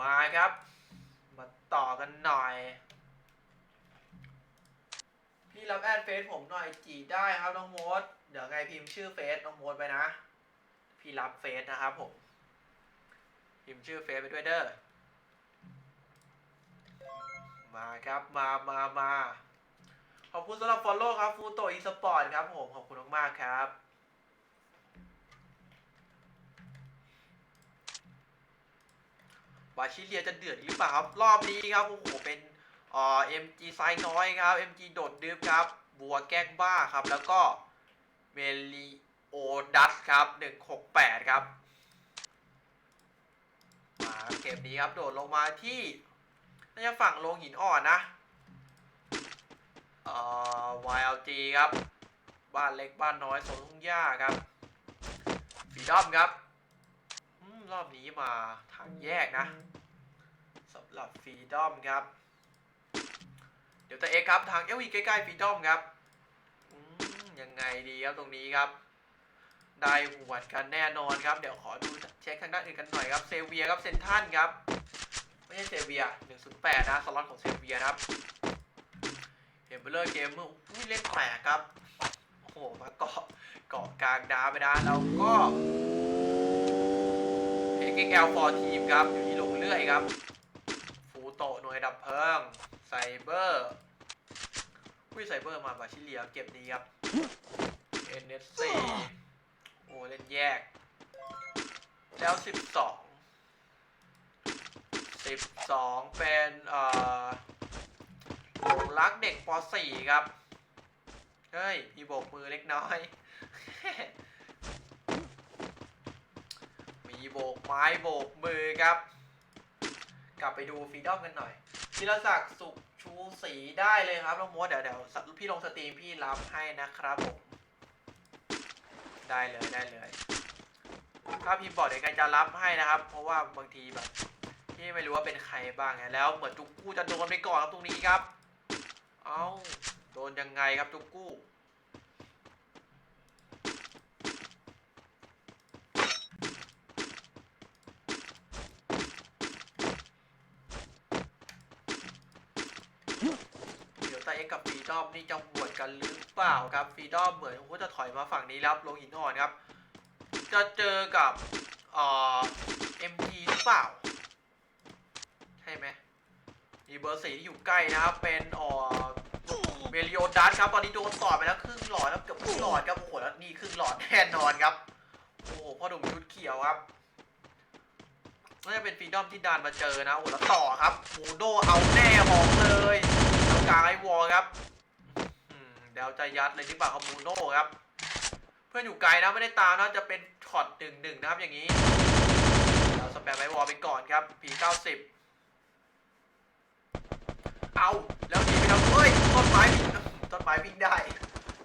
มาครับ มาต่อกันหน่อย พี่รับแอดเฟซผมหน่อยจีได้ครับน้องโมดเดี๋ยวไงพิมพ์ชื่อเฟซน้องโมดไปนะ พี่รับเฟซนะครับผม พิมพ์ชื่อเฟซไปด้วยเด้อ มาครับมามามาขอบคุณสำหรับ follow ครับฟูโตอีสปอร์ตครับผม ขอบคุณมากๆครับ บาชิเลียจะเดือดหรือเปล่าครับรอบนี้ครับโอ้โหเป็นเอ่อ MG ไซส์น้อยครับ MG โดดดึบครับบัวแกล้งบ้าครับ แล้วก็เมลิโอดัสครับ168 ครับมาเกมนี้ครับ โดดลงมาที่น่าจะฝั่งลงหินอ่อนนะเอ่อ YLG ครับ บ้านเล็กบ้านน้อยโซนทุ่งหญ้าครับฟีดอมครับ รอบนี้มาทางแยกนะสำหรับฟรีดอมครับ เดี๋ยวแต่เอครับทางเอวีใกล้ๆฟรีดอมครับยังไงดีครับตรงนี้ครับ ได้หวดกันแน่นอนครับ เดี๋ยวขอดูเช็คทางด้านอื่นกันหน่อยครับเซเวียครับเซนทันครับ ไม่ใช่เซเวีย108 นะสล็อตของเซเวียครับเห็นไปเลยเกมเมื่อเล่นแปลกครับ โอ้โหมาเกาะเกาะกลางดาไปนะแล้วก็ XXL for team ครับ อยู่ที่ลงเลื่อยครับ ฟูโตหน่วยดับเพลิงไซเบอร์อุ้ยไซเบอร์มาบาชิเลียเก็บดีครับ NSC โอ้เล่นแยก แล้ว 12 12 เป็นเอ่อหลงรักเด็กป .4 ครับ เฮ้ย มีโบกมือเล็กน้อย มี โบกไม้โบกมือครับ กลับไปดูฟรีดอมกันหน่อยธีรศักดิ์สุขชูสีได้เลยครับน้องมดเดี๋ยวเดี๋ยวพี่ลงสตรีมพี่รับให้นะครับผมได้เลยได้เลยถ้าพิมพ์บอกเดี๋ยวกันจะรับให้นะครับ เพราะว่าบางทีแบบพี่ไม่รู้ว่าเป็นใครบ้างไงแล้วเหมือนจุกกู้จะโดนไปก่อนครับตรงนี้ครับ เอ้าโดนยังไงครับจุกกู้ เดี๋ยวตาเอ็กกับฟรีดอม นี่จะหวดกันหรือเปล่าครับฟีดอมเหมือนว่าจะถอยมาฝั่งนี้แล้วลงหินอ่อนครับ จะเจอกับเอ่อ MG หรือเปล่า ใช่ไหมมีเบอร์สี่ที่อยู่ใกล้นะครับ เป็นเอ่อเมลิโอดัสครับ ตอนนี้โดนต่อไปแล้วครึ่งหลอดแล้วเกือบครึ่งหลอดครับโอ้โหแล้วนี่ครึ่งหลอดแน่นอนครับ โอ้โหพ่อหนุ่มชุดเขียวครับน่าจะเป็นฟีดอมที่ดานมาเจอนะโอ้โหแล้วต่อครับมูโดเอาแน่บอกเลยแล้วกลางไอวอลครับ อืมเดี๋ยวจะยัดเลยที่ปากของมูโดครับ เพื่อนอยู่ไกลนะไม่ได้ตามนะจะเป็นช็อตหนึ่งหนึ่งนะครับอย่างนี้เราสแปมไว้วอลไปก่อนครับ P90 เอาแล้วหนีไปทำเฮ้ยต้นไม้ต้นไม้วิ่งได้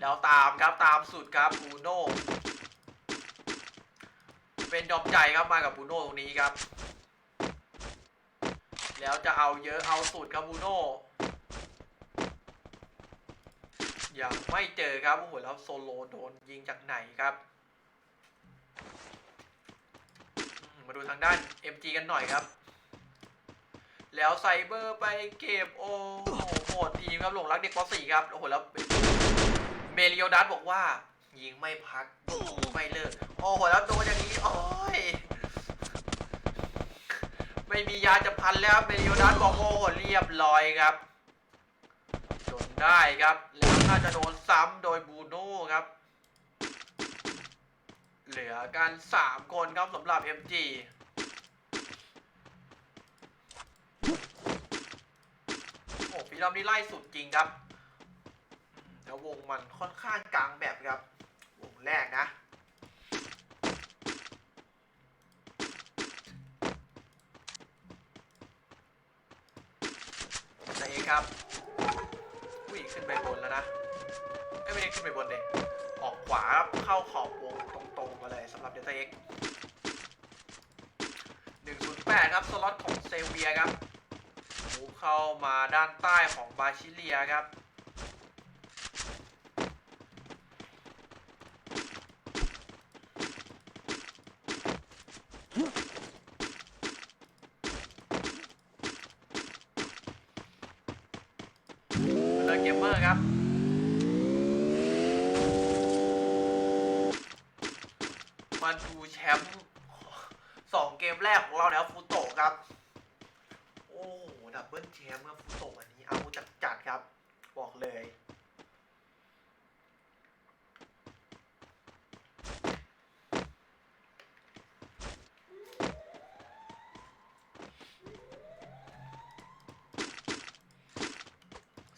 แล้วตามครับตามสุดครับบูโน่เป็นดอกใจครับมากับบูโน่ตรงนี้ครับ แล้วจะเอาเยอะเอาสุดครับบูโน่ ยังไม่เจอครับโอ้โหแล้วโซโลโดนยิงจากไหนครับ มาดูทางด้าน MG กันหน่อยครับ แล้วไซเบอร์ไปเก็บโอ้โหโหดทีมครับหลงรักเด็กป .4 ครับโอ้โหแล้วเมลิโอดัสบอกว่า ยิงไม่พักไม่เลิกโอ้โหแล้วโดนอย่างนี้โอ้ยไม่มียาจะพันแล้วเมลิโอดัสบอกโอ้โหเรียบร้อยครับ ได้ครับแล้วน่าจะโดนซ้ำโดยบูโน่ครับ เหลือกัน3คนครับสำหรับ MG โอ้ฟีดอมนี่ไล่สุดจริงครับ แล้ววงมันค่อนข้างกลางแบบครับ วงแรกนะนายเอกครับ ขึ้นไปบนแล้วนะเอ้ไม่ได้ขึ้นไปบนเด็ออกขวาเข้าขอบวงตรงๆมาเลยสำหรับเดลต้าเอ็ก108ครับ สล็อตของเซเวียครับมูเข้ามาด้านใต้ของบาชิเลียครับ เกมเมอร์ครับ มาดู แชมป์สองเกมแรกของเราแล้วฟูโตะครับ โอ้ดับเบิลแชมป์ครับฟูโตะอันนี้เอาจัดจัดครับ บอกเลย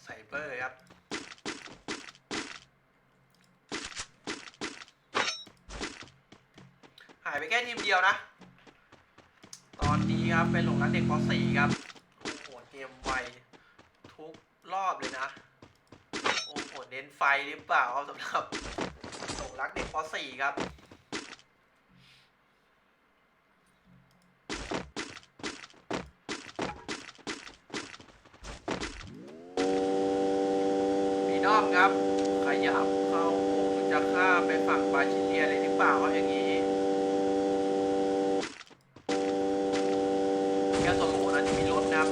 ไซเบอร์ครับายไปแค่ทีมเดียวนะ ตอนนี้ครับเป็นหลงรักเด็กป .4 ครับโอ้โหเกมไวทุกรอบเลยนะ โอ้โหเน้นไฟหรือเปล่าครับสำหรับหลงรักเด็กป .4 ครับมีนอมครับ ขยับเข้าวงจะข้ามไปฝั่งบาชิเลียเลยหรือเปล่าครับอย่างนี้แค่โซโลนะที่มีรถนะครับ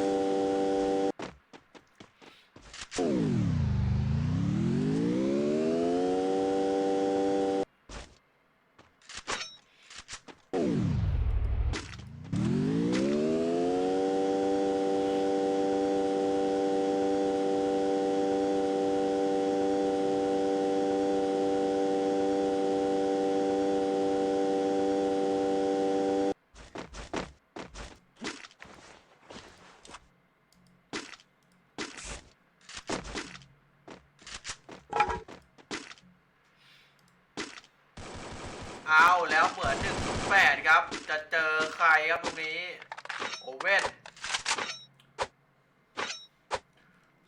เอาแล้วเหมือน1 8ครับ จะเจอใครครับตรงนี้ โอเว่น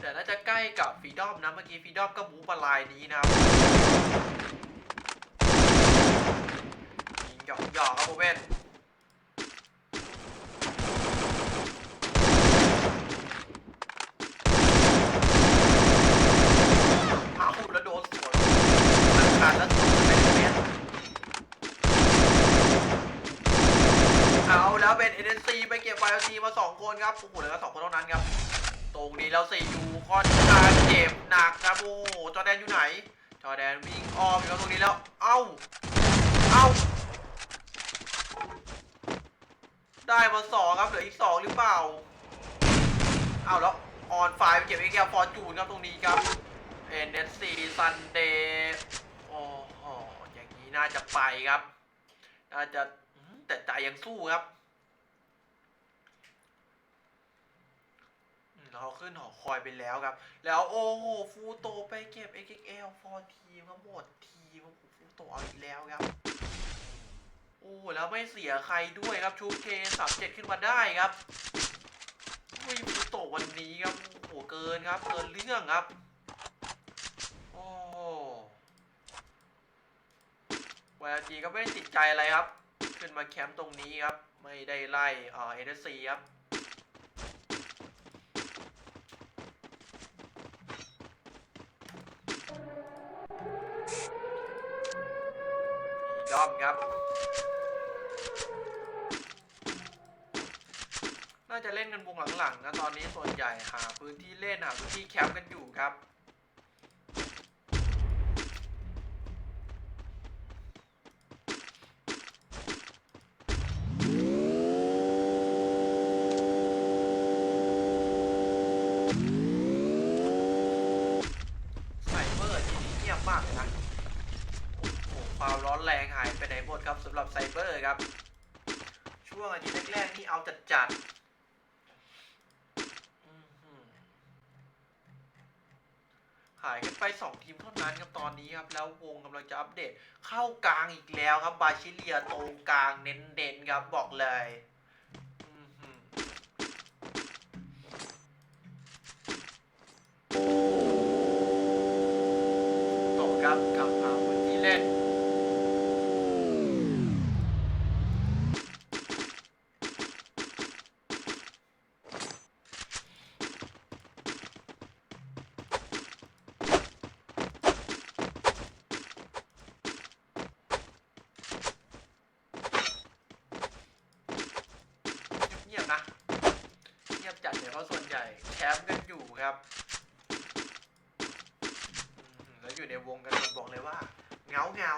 แต่น่าจะใกล้กับฟีดอมนะ เมื่อกี้ฟีดอมก็มูปลายนี้นะครับยิงหยอกหยอกครับโอเว่นเอาแล้วโดนสวนหลังขาดแล้วสวนเป็นเมตร เอาแล้วเป็น NSC ไปเก็บ YLC มา 2คนครับโอ้โหเหลือแค่สองคนเท่านั้นครับ ตรงนี้แล้วซียูค่อนข้างเจ็บหนักครับโอ้จอแดนอยู่ไหน จอแดนวิ่งอ้อมอยู่แล้วตรงนี้แล้ว เอ้า เอ้า ได้มาสองครับเหลืออีกสองหรือเปล่า เอาแล้วออนไฟไปเก็บไอ้แก้วฟอร์จูนครับตรงนี้ครับ NSC Sunday โอ้โหอย่างนี้น่าจะไปครับ น่าจะแต่ใจยังสู้ครับอืมแล้ว เขาขึ้นหอคอยไปแล้วครับ แล้วโอ้โหฟูโตไปเก็บ XXL 4ทีมครับหมดทีมฟูโตเอาอีกแล้วครับ โอ้แล้วไม่เสียใครด้วยครับชูเคสามเจ็ดขึ้นมาได้ครับอุ้ยฟูโตวันนี้ครับโอ้โหเกินครับเกินเรื่องครับโอ้วาจีก็ไม่ได้ติดใจอะไรครับ ขึ้นมาแคมป์ตรงนี้ครับ ไม่ได้ไล่เอ่อเอเซีครับ ดอมครับ น่าจะเล่นกันวงหลังๆนะตอนนี้ส่วนใหญ่หาพื้นที่เล่นหาพื้นที่แคมป์กันอยู่ครับ ไซเบอร์ที่นี่เงียบมากเลยนะ โอ้โห ความร้อนแรง ดครับสำหรับไซเบอร์ครับ ช่วงอาทิตย์แรกๆนี่เอาจัดจัดๆอื้อหือหายกันไป 2 ทีมเท่านั้นครับตอนนี้ครับ แล้ววงกำลังจะอัปเดต เข้ากลางอีกแล้วครับ บาชิเลียตรงกลางเน้นๆครับบอกเลยอื้อหือ ตกครับกลับมาพื้นที่เล่น เงียบๆนะ เงียบจัดเลยเพราะส่วนใหญ่แชมป์กันอยู่ครับ อยู่ในวงกันหมดบอกเลยว่าเหงาเหงา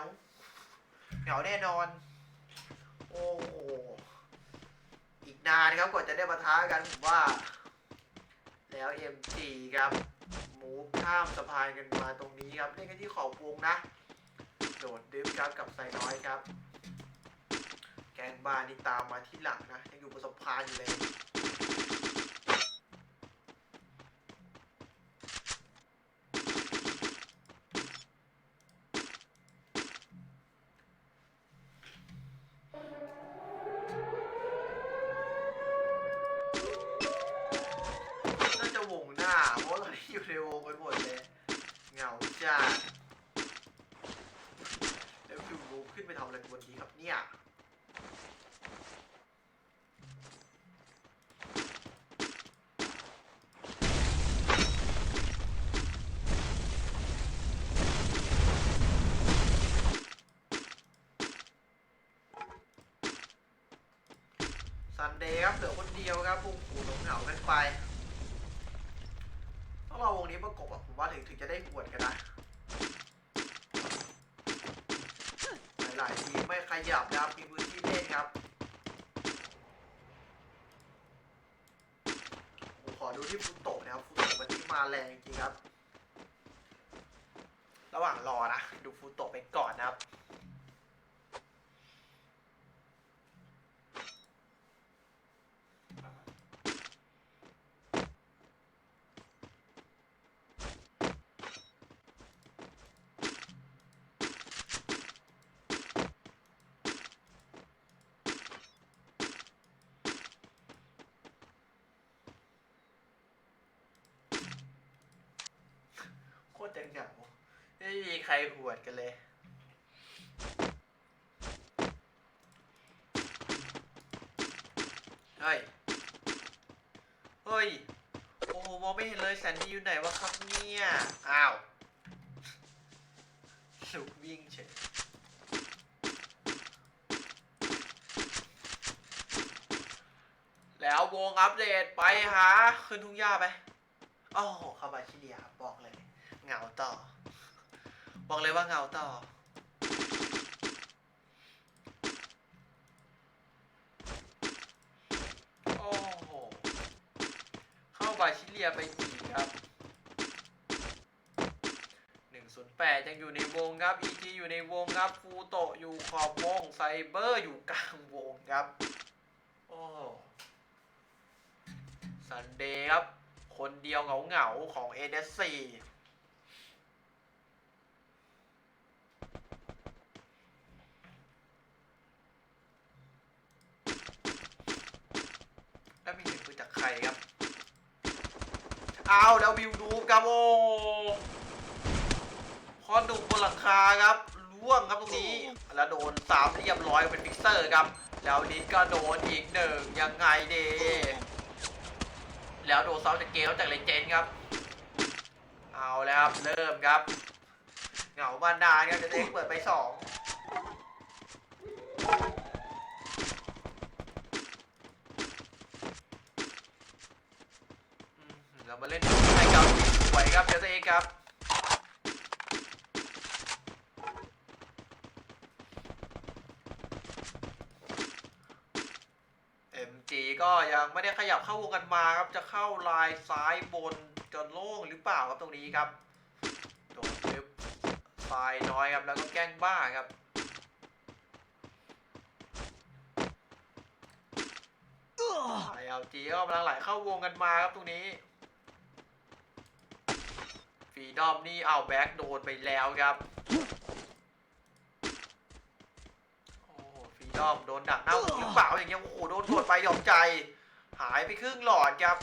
เห งาแน่นอน โอ้โห อีกนานครับกว่าจะได้มาท้ากันผมว่า แล้ว MG ครับมูฟข้ามสะพานกันมาตรงนี้ครับเล่นกันที่ขอบวงนะ โดดดึฟครับกับไซน้อยครับ แกงบานี่ตามมาที่หลังนะยังอยู่บนสะพานอยู่เลย ในวงกันหมดเลยเหงาจัดแล้วฟิวรูขึ้นไปทำอะไรบนนี้ครับเนี่ยซันเดย์ครับเหลือคนเดียวครับวงผูเหงากันไป ต้องรอวงนี้ประกบอะผมว่าถึงถึงจะได้หวดกันนะหลายๆทีไม่ขยับนะครับมีพื้นที่เล่นครับผมขอดูที่ฟุตโตะนะครับฟุตโตะวันนี้มาแรงจริงครับ ระหว่างรอนะ ดูฟุตโตะไปก่อนนะครับ โค ตรจะเหงาไม่มีใครหวดกันเลย เฮ้ย เฮ้ย โอ้โหมองไม่เห็นเลยแซนดี้อยู่ไหนวะครับเนี่ย อ้าวลุกวิ่งเฉยแล้ววงอัปเดตไปหาขึ้นทุ่งหญ้าไปอ้โหเข้ามาชิเลียบอกเลย เงาต่อ บอกเลยว่าเงาต่อ โอ้โห เข้าบาชิเลียไปอีกครับ 108 ยังอยู่ในวงครับ EG อยู่ในวงครับฟูโตอยู่ขอบวงไซเบอร์อยู่กลางวงครับ โอ้ซันเดย์ครับ คนเดียวเหงาๆของ n s 4 คอ้คอนดูบนหลังคาครับล่วงครับตรงนี้ แล้วโดนสามเรียบร้อยเป็นฟิกเซอร์ครับ แล้วลินก็โดนอีกหนึ่งยังไงเดแล้วโดนซาจากเกลจากเลเจนครับ เอาแล้วครับ เริ่มครับ เหงามานานครับเดเอ็กเปิดไปสองเรามาเล่น สวยครับเดเอ็กครับ MG ก็ยังไม่ได้ขยับเข้าวงกันมาครับจะเข้าลายซ้ายบนจะโล่งหรือเปล่าครับตรงนี้ครับโดนทึบไฟน้อยครับแล้วก็แกล้งบ้าครับไอเอลจีก็กำลังไหลเข้าวงกันมาครับตรงนี้ ฟีดอมนี่เอาแบ็กโดนไปแล้วครับ โอ้ฟีดอมโดนดักหน้าหรือเปล่าอย่างเงี้ยโอ้โหโดนกดไปยอมใจ หายไปครึ่งหลอดครับ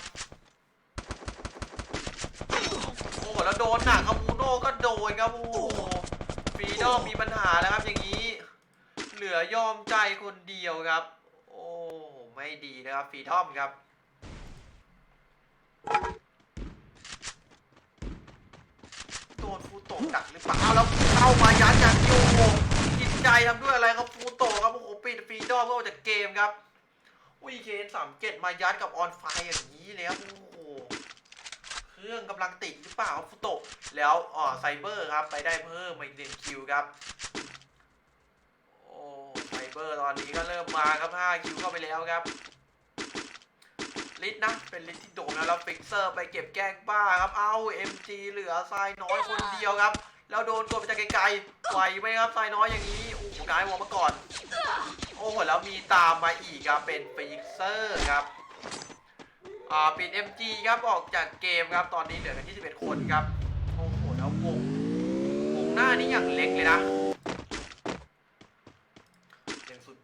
โอ้โหแล้วโดนหนักครับมูโน่ก็โดนครับโอ้ฟีดอมมีปัญหาแล้วครับอย่างนี้ เหลือยอมใจคนเดียวครับ โอ้ไม่ดีนะครับฟีดอมครับ โตะดักหรือเปล่าแล้วเข้ามายัดอย่างยูจิตใจทำด้วยอะไรครับฟูโตะครับโอ้โหปิดฟีดอมก็ออกจากเกมครับวีเคนสามเจ็ดมายัดกับออนไฟอย่างนี้เลยครับโอ้โหขึ้รื่องกำลังติดหรือเปล่าฟุโตะแล้วอ่อไซเบอร์ครับไปได้เพิ่มมาอีกหนึ่งคิวครับโอ้ไซเบอร์ตอนนี้ก็เริ่มมาครับ5คิวเข้าไปแล้วครับ ลิทนะ เป็นลิทที่โด่งนะแล้วฟิกเซอร์ไปเก็บแกล้งบ้าครับ เอา MG เหลือทรายน้อยคนเดียวครับ แล้วโดนกดไปจากไกลๆไหวไหมครับทรายน้อยอย่างนี้ โอ้โหกายวอลมาก่อน โอ้โห แล้วมีตามมาอีกครับ เป็นฟิกเซอร์ครับ อ่า ปิด MG ครับออกจากเกมครับ ตอนนี้เหลือกันที่11คนครับ โอ้โห แล้ววงวงหน้านี่อย่างเล็กเลยนะ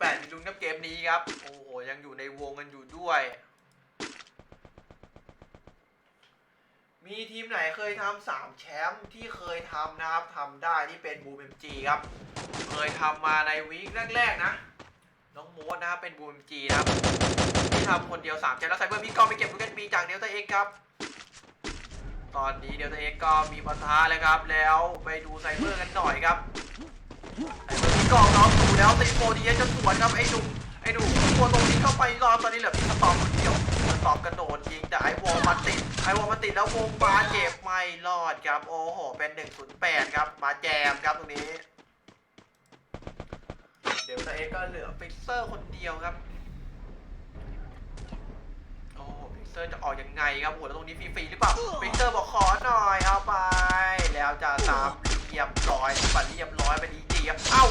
108มีลุ้นกับเกมนี้ครับ โอ้โห ยังอยู่ในวงกันอยู่ด้วย มีทีมไหนเคยทำสามแชมป์ที่เคยทำนะครับทำได้ที่เป็นบูมเอ็มจีครับ เคยทำมาในวีคแรกๆนะ น้องโมดนะครับเป็นบูมเอ็มจีนะครับที่ทำคนเดียวสามแชมป์แล้วไซเบอร์มีกองไปเก็บลูกเกนบีจากเดลต้าเอ็กครับ ตอนนี้เดลต้าเอ็กก็มีปะทะแล้วครับ แล้วไปดูไซเบอร์กันหน่อยครับไอ้เบอร์ที่กองน้องดูแล้วตีโฟดีจะสวนครับไอ้หนุ่มไอ้หนุ่มตัวตรงนี้เข้าไปรอตอนนี้เหลือพี่สตอมคนเดียว สตอมกระโดดยิงแต่ไอวอลมาติดไอวอลมาติดแล้ววงบาเจ็บไม่รอดครับ โอ้โห เป็น 108 ครับมาแจมครับตรงนี้ เดี๋ยวตัวเองก็เหลือฟิกเซอร์คนเดียวครับโอ้โหฟิกเซอร์จะออกยังไงครับโหแล้วตรงนี้ฟรีๆหรือเปล่าฟิกเซอร์บอกขอหน่อยเอาไป แล้วจะตามเรียบร้อยปัดเรียบร้อยเป็นดีจีครับเอ้า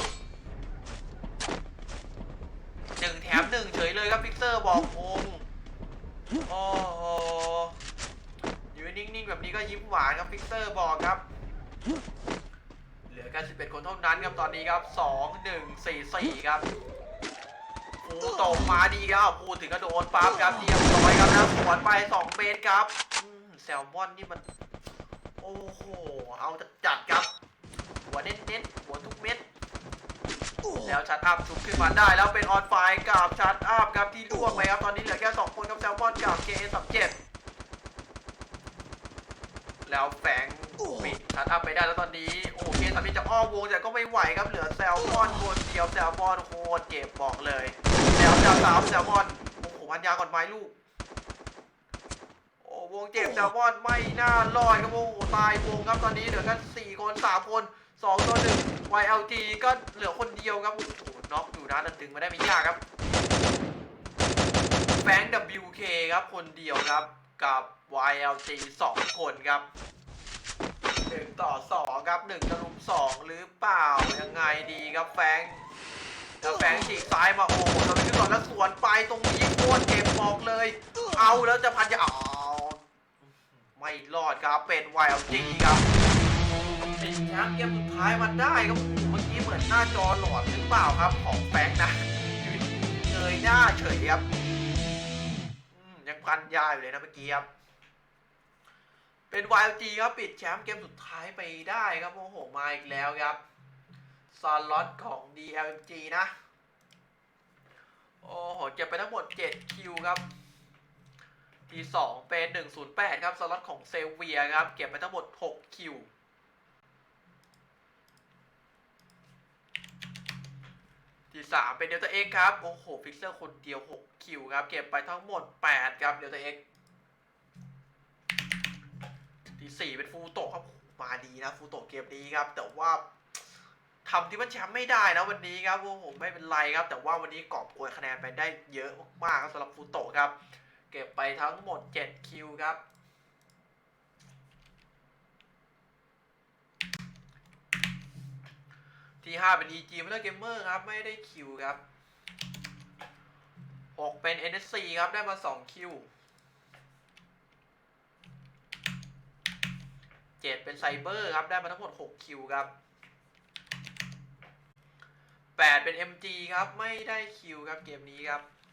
หนึ่งแถมหนึ่งเฉยเลยครับฟิกเซอร์บอกงงโโอ้โหอยู่นิ่งๆแบบนี้ก็ยิ้มหวานครับฟิกเซอร์บอกครับ เหลือกัน11 คนเท่านั้นครับตอนนี้ครับ 2 1 4 4 ครับฟูตกมาดีครับพูถึงก็โดนปั๊บครับเรียบร้อยครับแล้วสวนไป 2 เมตรครับแซลมอนนี่มัน โอ้โห เอาจัดครับ หัวเน้นๆหัวทุกเม็ด แล้วชัดอัพชุบขึ้นมาได้ แล้วเป็นออนไฟกับชัดอัพครับที่ล่วงไปครับตอนนี้เหลือแค่2คนครับแซลมอนกับ KA37 แล้วแฝงปิดชัดอัพไปได้แล้วตอนนี้โอเคสามีจะอ้อมวงแต่ก็ไม่ไหวครับเหลือแซลมอนคนเดียวแซลมอนโคตรเจ็บบอกเลยแล้วแซลสามแซลมอนโอ้โหพันยาก่อนไม้ลูกโอ้วงเจ็บแซลมอนไม่น่ารอดครับโอ้โหตายวงครับตอนนี้เหลือกันสี่คนสามคน สองต่อหนึ่ง YLG ก็เหลือคนเดียวครับโอ้โหน็อกอยู่นะแต่ดึงมาได้ไม่ยากครับแฟง WK ครับคนเดียวครับกับ YLG สองคนครับหนึ่งต่อสองครับหนึ่งจะลุมสองหรือเปล่ายังไงดีครับแฟงแล้วแฟงฉีกซ้ายมาโอ้โหเราไปขึ้นก่อนแล้วสวนไปตรงนี้โคตรเจ็บบอกเลย เอาแล้วจะพันยาอ๋อไม่รอดครับเป็น YLG ครับ ชมป์เกมสุดท้ายมันได้ครับโอ้โหเมื่อกี้เหมือนหน้าจอหลอดหรือเปล่าครับ ของแฟงนะเงยหน้าเฉยครับยังพันยาอยู่เลยนะเมื่อกี้ครับ เป็น YLG ครับปิดแชมป์เกมสุดท้ายไปได้ครับโอ้โหมาอีกแล้วครับซอนล็อตของ DLG นะ โอ้โหเก็บไปทั้งหมด 7 คิวครับที2เป็น 108 ครับสล็อตของเซเวียครับ เก็บไปทั้งหมด 6 คิว ที่3เป็นเดลต้าเอ็กครับ โอ้โห ฟิกเซอร์คนเดียว6คิวครับ เก็บไปทั้งหมด8ครับเดลต้าเอ็กที่4เป็นฟูโตะครับมาดีนะฟูโตะเกมนี้ครับ แต่ว่าทำที่มันแชมป์ไม่ได้นะวันนี้ครับโอ้โหไม่เป็นไรครับ แต่ว่าวันนี้กอบโกยคะแนนไปได้เยอะมากๆครับสำหรับฟูโตะครับ เก็บไปทั้งหมด 7 คิวครับ ที่5เป็น EG ไม่ได้เกมเมอร์ครับ ไม่ได้คิวครับ6เป็น NSC ครับ ได้มา2คิว7เป็นไซเบอร์ครับ ได้มาทั้งหมด6คิวครับ8เป็น MG ครับ ไม่ได้คิวครับเกมนี้ครับ